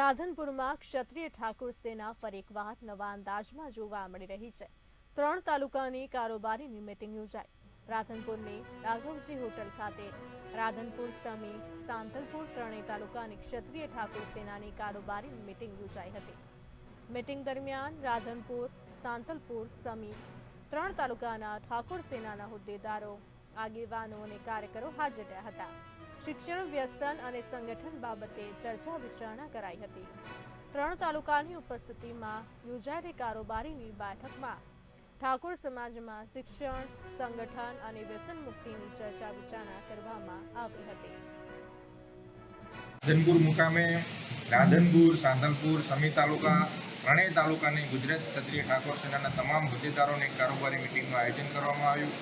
રાધનપુરમાં ક્ષત્રિય ઠાકોર સેના ફરી એકવાર નવા અંદાજમાં જોવા મળી રહી છે. ત્રણ તાલુકાની કારોબારીની મીટિંગ યોજાઈ. રાધનપુરની રાઘવજી હોટલ ખાતે રાધનપુર સમી સાંતલપુર ત્રણેય તાલુકાની ક્ષત્રિય ઠાકોર સેનાની કારોબારીની મીટિંગ યોજાઈ હતી. મીટિંગ દરમિયાન રાધનપુર સાંતલપુર સમી, ત્રણ તાલુકાના ઠાકોર સેનાના હોદ્દેદારો, આગેવાનો અને કાર્યકરો હાજર રહ્યા હતા. શિક્ષણ, વ્યસન અને સંગઠન બાબતે ચર્ચા વિચારણા કરાઈ હતી. ત્રણ તાલુકાની ઉપસ્થિતિમાં યોજાયેલી કારોબારીની બેઠકમાં ઠાકોર સમાજમાં શિક્ષણ, સંગઠન અને વ્યસન મુક્તિની ચર્ચા વિચારણા કરવામાં આવી હતી. રાધનપુર મુકામે રાધનપુર સાંતલપુર સમી તાલુકા, ત્રણેય તાલુકાની ગુજરાત ક્ષત્રિય ઠાકોર સેનાના તમામ હોદ્દેદારોની કારોબારી મિટિંગનું આયોજન કરવામાં આવ્યું.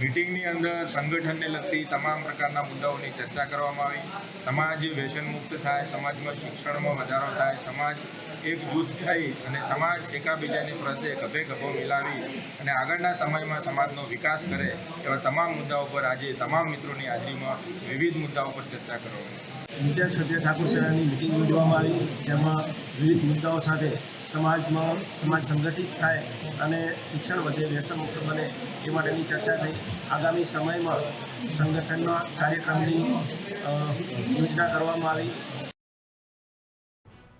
મિટિંગની અંદર સંગઠનને લગતી તમામ પ્રકારના મુદ્દાઓની ચર્ચા કરવામાં આવી. સમાજ વ્યસન મુક્ત થાય, સમાજમાં શિક્ષણમાં વધારો થાય, સમાજ એકજૂથ થઈ અને સમાજ એકાબીજાની પ્રત્યે ગભે ગભો મિલાવી અને આગળના સમયમાં સમાજનો વિકાસ કરે એવા તમામ મુદ્દાઓ પર આજે તમામ મિત્રોની હાજરીમાં વિવિધ મુદ્દાઓ પર ચર્ચા કરવામાં આવી. ગુજરાત ક્ષત્રિય ઠાકોર સેનાની મિટિંગ યોજવામાં આવી, જેમાં વિવિધ મુદ્દાઓ સાથે સમાજમાં સમાજ સંગઠિત થાય અને શિક્ષણ વધે, વ્યસન મુક્ત બને એ માટેની ચર્ચા થઈ. આગામી સમયમાં સંગઠનના કાર્યક્રમની યોજના કરવામાં આવી.